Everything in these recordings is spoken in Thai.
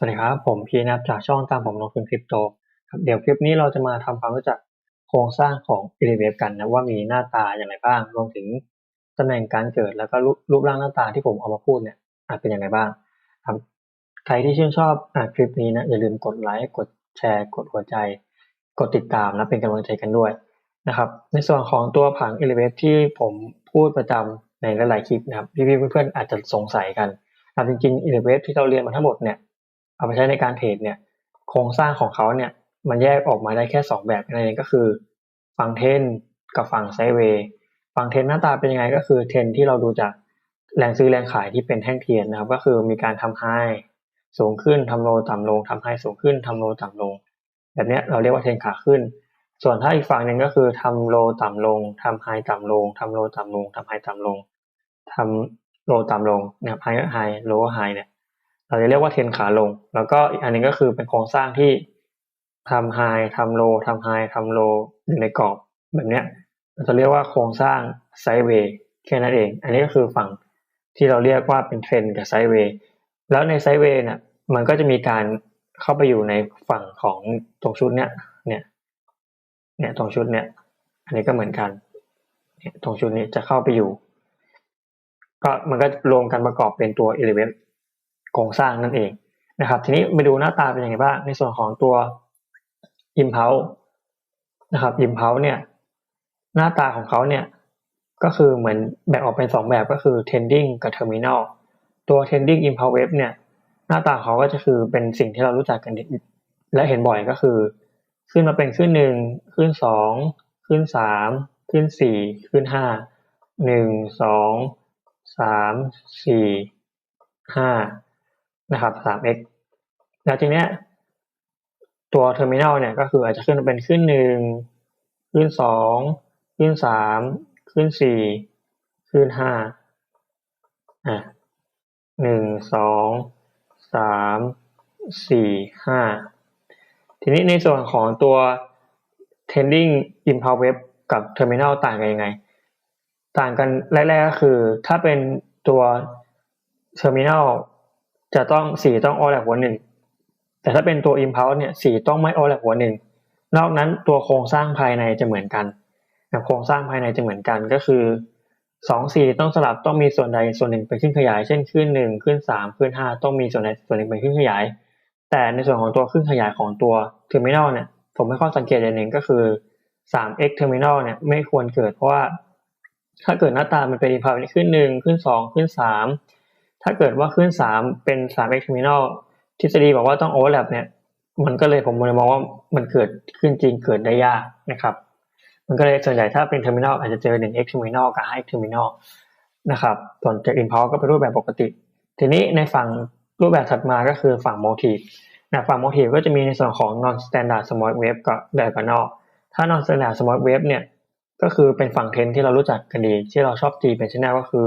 สวัสดีครับ ผมพีนับจากช่องตามผมลงทุนคริปโตครับเดี๋ยวคลิปนี้เราจะมาทำความรู้จักโครงสร้างของ e l e v a t กันนะว่ามีหน้าตาอย่างไรบ้าง รวมถึงตำแหน่งการเกิดแล้วก็รูปร่างหน้าตาที่ผมเอามาพูดเนี่ยอาจเป็นอย่างไรบ้างครับใครที่ชื่นชอบอคลิปนี้นะอย่าลืมกดไลค์กดแชร์ กดหัวใจ กดติดตามนะเป็นกำลังใจกันด้วยนะครับในส่วนของตัวผัง e l e v a t ที่ผมพูดประจำในหลายๆคลิปนะครับพี่ๆเพื่อนๆอาจจะสงสัยกันครับจริงๆ e l e v a t ที่เราเรียนมาทั้งหมดเนี่ย เอาไปใช้ในการเทรดเนี่ย โครงสร้างของเขาเนี่ย มันแยกออกมาได้แค่ 2 แบบนั่นเองก็คือ ฝั่งเทนกับฝั่งไซเวย์ฝั่งเทนหน้าตาเป็นยังไงก็คือเทนที่เราดูจากแรงซื้อแรงขายที่เป็นแท่งเทียนนะครับ ก็คือมีการทำไฮสูงขึ้นทำโลต่ำลงทำไฮสูงขึ้นทำโลต่ำลง แบบนี้เราเรียกว่าเทนขาขึ้น ส่วนถ้าอีกฝั่งหนึ่งก็คือทำโลต่ำลงทำไฮต่ำลงทำโลต่ำลงทำไฮต่ำลงทำโลต่ำลงนะครับไฮไฮโลไฮเนี่ย เราจะเรียกว่าเทนขาลง แล้วก็อีกอันนึงก็คือเป็นโครงสร้างที่ทำไฮทำโลทำไฮทำโลอยู่ในกรอบแบบเนี้ยเราจะเรียกว่าโครงสร้างไซเวย์แค่นั้นเอง อันนี้ก็คือฝั่งที่เราเรียกว่าเป็นเทรนกับไซเวย์แล้วในไซเวย์เนี่ยมันก็จะมีการเข้าไปอยู่ในฝั่งของตรงชุดเนี้ยเนี่ยเนี่ยตรงชุดเนี่ยอันนี้ก็เหมือนกันเนี่ยตรงชุดนี้จะเข้าไปอยู่ ก็มันก็รวมกันประกอบเป็นตัว element โครงสร้างนั่นเองนะครับ ทีนี้มาดูหน้าตาเป็นยังไงบ้างในส่วนของตัว impulse นะครับ impulse เนี่ยหน้าตาของเขาเนี่ยก็คือเหมือนแบ่งออกเป็นสองแบบก็คือ tending กับ terminal ตัว tending impulse wave เนี่ยหน้าตาเขาก็จะคือเป็นสิ่งที่เรารู้จักกันและเห็นบ่อยก็คือ ขึ้นมาเป็นขึ้นหนึ่งขึ้นสองขึ้นสามขึ้นสี่ขึ้นห้าหนึ่งสองสามสี่ห้า นะครับ 3x แล้วทีเนี้ยตัวเทอร์มินอลเนี่ยก็คืออาจจะขึ้นเป็นขึ้นหนึ่งขึ้นสองขึ้นสามขึ้นสี่ขึ้นห้าอะหนึ่งสองสามสี่ห้าทีนี้ในส่วนของตัว tending impulse wave กับ terminal ต่างกันยังไง ต่างกันแรกๆก็คือถ้าเป็นตัว terminal จะต้องสีต้องออแลกหัวหนึ่งแต่ถ้าเป็นตัว impulse เนี่ยสีต้องไม่ออแลกหัวหนึ่งนอกนั้นตัวโครงสร้างภายในจะเหมือนกันนะโครงสร้างภายในจะเหมือนกันก็คือสองสีต้องสลับต้องมีส่วนใดส่วนหนึ่งเป็นขึ้นขยาย เช่นขึ้นหนึ่งขึ้นสามขึ้นห้าต้องมีส่วนใดส่วนหนึ่งเป็นขึ้นขยาย แต่ในส่วนของตัวขึ้นขยายของตัว terminal เนี่ยผมไม่ข้อสังเกตอย่างหนึ่งก็คือ 3x terminal เนี่ยไม่ควรเกิดเพราะว่า ถ้าเกิดหน้าตามันเป็น impulse ขึ้นหนึ่งขึ้นสองขึ้นสาม ถ้าเกิดว่าขึ้นสามเป็นสาม x terminal ทฤษฎีบอกว่าต้อง overlap เนี่ย มันก็เลยผมเลยมองว่ามันเกิดขึ้นจริงเกิดได้ยากนะครับ มันก็เลยส่วนใหญ่ถ้าเป็น terminal อลอาจจะเจอ 1x terminal กับ 5x terminal นะครับ ส่วนจาก impulse ก็เป็นรูปแบบปกติ ทีนี้ในฝั่งรูปแบบถัดมาก็คือฝั่ง motive นะฝั่ง motive ก็จะมีในส่วนของ non standard smart wave กับ diagonal ถ้า non standard smart wave เนี่ยก็คือเป็นฝั่งเทนที่เรารู้จักกันดี ที่เราชอบตีเป็น channel ก็คือ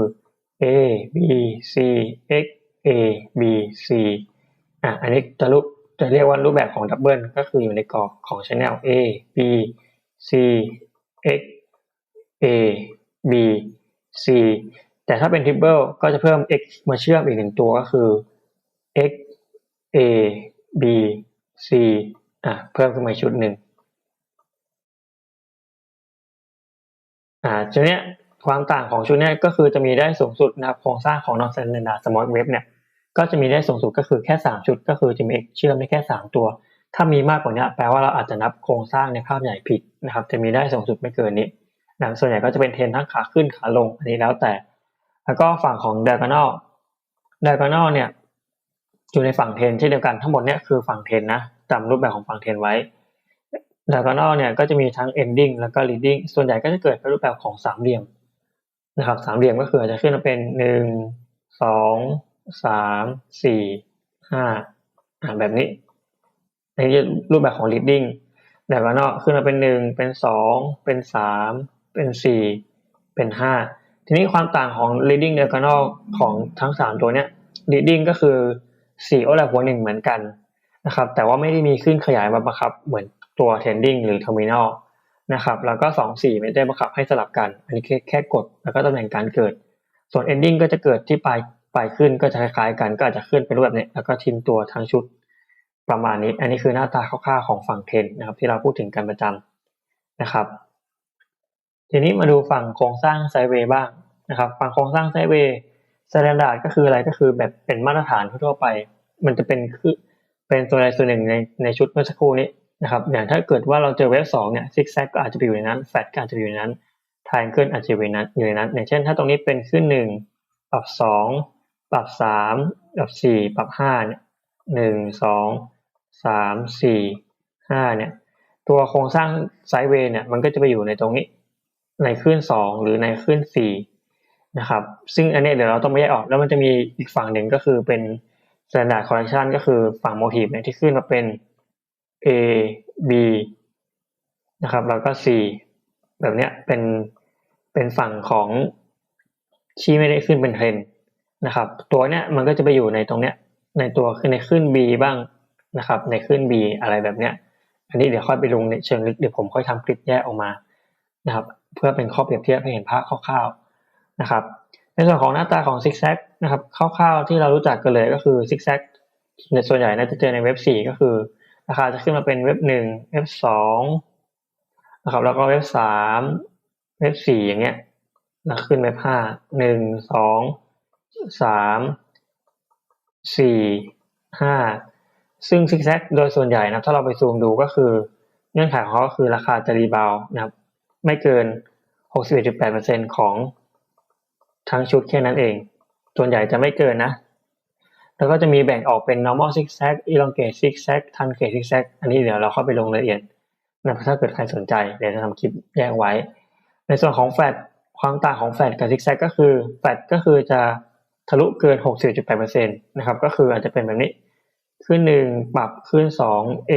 A B C X A B C อะอันนี้จะรูปจะเรียกว่ารูปแบบของดับเบิลก็คืออยู่ในกรอบของ channel A B C X A B C แต่ถ้าเป็นทริปเปิลก็จะเพิ่ม x มาเชื่อมอีกหนึ่งตัวก็คือ x a b c อะเพิ่มขึ้นมาชุดหนึ่งอ่าชุดเนี้ย ความต่างของชุดนี้ก็คือจะมีได้สูงสุดนะครับโครงสร้างของ non standard smart wave เนี่ยก็จะมีได้สูงสุดก็คือแค่ 3 ชุด ก็คือจะมีเชื่อมได้แค่ 3 ตัว ถ้ามีมากกว่านี้แปลว่าเราอาจจะนับโครงสร้างในภาพใหญ่ผิดนะครับ จะมีได้สูงสุดไม่เกินนี้นะส่วนใหญ่ก็จะเป็นเทรนทั้งขาขึ้นขาลงอันนี้แล้วแต่ แล้วก็ฝั่งของ diagonal diagonal เนี่ยอยู่ในฝั่งเทนเช่นเดียวกันทั้งหมดเนี่ยคือฝั่งเทนนะจำรูปแบบของฝั่งเทนไว้ diagonal เนี่ยก็จะมีทั้ง ending แล้วก็ leading ส่วนใหญ่ก็จะเกิดเป็นรูปแบบของสามเหลี่ยม นะครับสามเหลี่ยมก็คืออาจจะขึ้นมาเป็นหนึ่งสองสามสี่ห้าอ่าแบบนี้อันนี้รูปแบบของ leading แต่ว่านอกขึ้นมาเป็นหนึ่งเป็นสองเป็นสามเป็นสี่เป็นห้าทีนี้ความต่างของ leading diagonal ของทั้งสามตัวเนี้ย leading ก็คือสี่โอแลบหัวหนึ่งเหมือนกันนะครับแต่ว่าไม่ได้มีขึ้นขยายมาบังคับเหมือนตัว tending หรือ terminal นะครับ แล้วก็สองสี่ไม่ได้บังคับให้สลับกัน อันนี้แค่แค่กดแล้วก็ตำแหน่งการเกิด ส่วน ending ก็จะเกิดที่ปลายปลายขึ้นก็จะคล้ายๆกัน ก็อาจจะขึ้นเป็นรูปแบบนี้แล้วก็ทิ้งตัวทั้งชุดประมาณนี้ อันนี้คือหน้าตาคร่าวๆของฝั่งเทนนะครับ ที่เราพูดถึงกันประจำนะครับ ทีนี้มาดูฝั่งโครงสร้างไซเวย์บ้างนะครับ ฝั่งโครงสร้างไซเวย์สแตนดาร์ดก็คืออะไรก็คือแบบเป็นมาตรฐานทั่วไป มันจะเป็นคือเป็นตัวใดตัวหนึ่งในในชุดเมื่อสักครู่นี้ นะครับอย่างถ้าเกิดว่าเราเจอเวฟสองเนี่ยซิกแซกก็อาจจะไปอยู่ในนั้นแฟตก็อาจจะไปอยู่ในนั้นทายเกิลอาจจะอยู่ในนั้นอยู่ในนั้นอย่างเช่น ถ้าตรงนี้เป็นขึ้นหนึ่งปรับสองปรับสามปรับสี่ปรับห้าเนี่ยหนึ่งสองสามสี่ห้าเนี่ยตัวโครงสร้างไซด์เวย์เนี่ยมันก็จะไปอยู่ในตรงนี้ ในขึ้นสองหรือในขึ้นสี่นะครับซึ่งอันนี้เดี๋ยวเราต้องไม่แยกออก แล้วมันจะมีอีกฝั่งหนึ่งก็คือเป็น standard correction ก็คือฝั่ง motif เนี่ยที่ขึ้นมาเป็น A B นะครับแล้วก็ C แบบเนี้ยเป็นเป็นฝั่งของที่ไม่ได้ขึ้นเป็นเทรนนะครับ ตัวเนี้ยมันก็จะไปอยู่ในตรงเนี้ยในตัวคือในขึ้น B บ้างนะครับ ในขึ้น B อะไรแบบเนี้ย อันนี้เดี๋ยวค่อยไปลงในเชิงลึกเดี๋ยวผมค่อยทำคลิปแยกออกมานะครับ เพื่อเป็นข้อเปรียบเทียบให้เห็นภาพคร่าวๆนะครับ ในส่วนของหน้าตาของซิกแซกนะครับคร่าวๆที่เรารู้จักกันเลยก็คือซิกแซกในส่วนใหญ่น่าจะเจอในเว็บ4ก็คือ ราคาจะขึ้นมาเป็นเว็บ1เว็บ2นะครับแล้วก็เว็บ3เว็บ4อย่างเงี้ยแล้วขึ้นเว็บ5 1 2 3 4 5ซึ่งซิกแซกโดยส่วนใหญ่นะถ้าเราไปซูมดูก็คือเงื่อนไขของเขาก็คือราคาจะรีบาวนะครับไม่เกิน 61.8%ของทั้งชุดแค่นั้นเอง ส่วนใหญ่จะไม่เกินนะ แล้วก็จะมีแบ่งออกเป็น normal zigzag elongate zigzag truncate zigzag อันนี้เดี๋ยวเราเข้าไปลงรายละเอียดนะถ้าเกิดใครสนใจเดี๋ยวจะทำคลิปแยกไว้ ในส่วนของแฟดความต่างของแฟดกับ zigzag ก็คือแฟดก็คือจะทะลุเกิน61.8%นะครับก็คืออาจจะเป็นแบบนี้ ขึ้นหนึ่งปรับขึ้นสอง A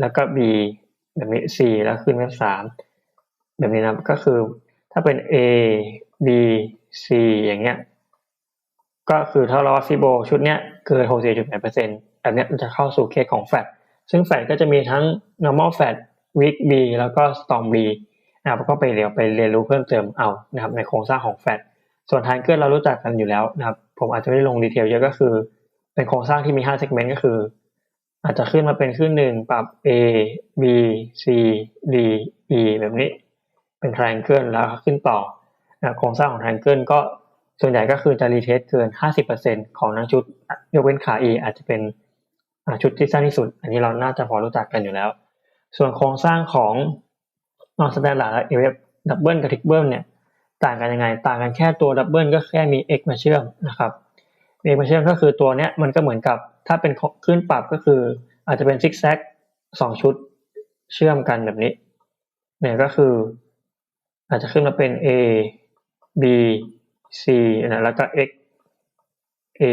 แล้วก็ B แบบนี้ C แล้วขึ้นเว็บสามแบบนี้นะก็คือถ้าเป็น A B C อย่างเงี้ย ก็คือถ้าเราวัดฟิโบชุดเนี้ยเกิน64.8%แบบเนี้ยมันจะเข้าสู่เคสของแฟตซึ่งแฟตก็จะมีทั้ง normal fat weak B แล้วก็ strong B นะครับก็ไปเรียนไปเรียนรู้เพิ่มเติมเอานะครับในโครงสร้างของแฟตส่วนทางเกิลเรารู้จักกันอยู่แล้วนะครับผมอาจจะไม่ได้ลงดีเทลเยอะก็คือ เป็นโครงสร้างที่มี5 segment ก็คือ อาจจะขึ้นมาเป็นขึ้นหนึ่งปรับ A B C D E แบบนี้ เป็น triangle แล้วขึ้นต่อโครงสร้างของ triangle ก็ ส่วนใหญ่ก็คือจะรีเทสเกิน 50%ของทั้งชุด ยกเว้นขา E อาจจะเป็นชุดที่สั้นที่สุด อันนี้เราน่าจะพอรู้จักกันอยู่แล้ว ส่วนโครงสร้างของ non standard และ AWF double กับ triple เนี่ยต่างกันยังไง ต่างกันแค่ตัว double ก็แค่มี x มาเชื่อมนะครับ x มาเชื่อมก็คือตัวเนี้ยมันก็เหมือนกับถ้าเป็นขึ้นปรับก็คือ อาจจะเป็นซิกแซกสองชุดเชื่อมกันแบบนี้เนี่ยก็คือ อาจจะขึ้นมาเป็น A B C นะแล้วก็ x a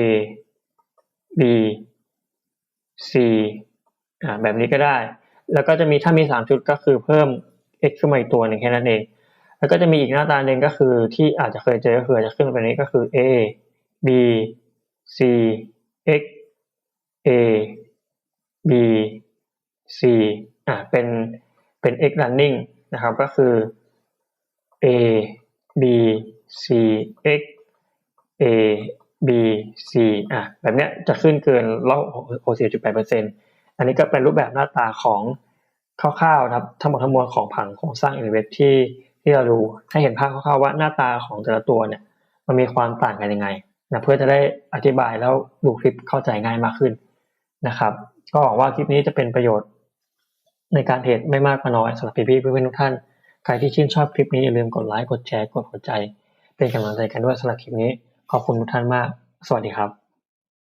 b c อ่าแบบนี้ก็ได้ แล้วก็จะมีถ้ามีสามชุดก็คือเพิ่ม x ขึ้นมาอีกตัวหนึ่งแค่นั้นเอง แล้วก็จะมีอีกหน้าตาหนึ่งก็คือที่อาจจะเคยเจอก็คือจะขึ้นมาเป็นนี้ก็คือ a b c x a b c อ่าเป็นเป็น x running นะครับก็คือ a b c x a b c อะแบบเนี้ยจะขึ้นเกินร้อยหกสิบจุดแปดเปอร์เซ็นอันนี้ก็เป็นรูปแบบหน้าตาของคร่าวๆนะครับทั้งหมดทั้งมวลของผังโครงสร้างอินเวสที่ที่เราดูให้เห็นภาพคร่าวๆว่าหน้าตาของแต่ละตัวเนี่ยมันมีความต่างกันยังไงนะเพื่อจะได้อธิบายแล้วดูคลิปเข้าใจง่ายมากขึ้นนะครับ ก็หวังว่าคลิปนี้จะเป็นประโยชน์ในการเทรดไม่มากก็น้อยสำหรับพี่ๆเพื่อนๆทุกท่าน ใครที่ชื่นชอบคลิปนี้อย่าลืมกดไลค์กดแชร์กดหัวใจ เป็นกำลังใจกันด้วยสำหรับคลิปนี้ ขอบคุณทุกท่านมาก สวัสดีครับ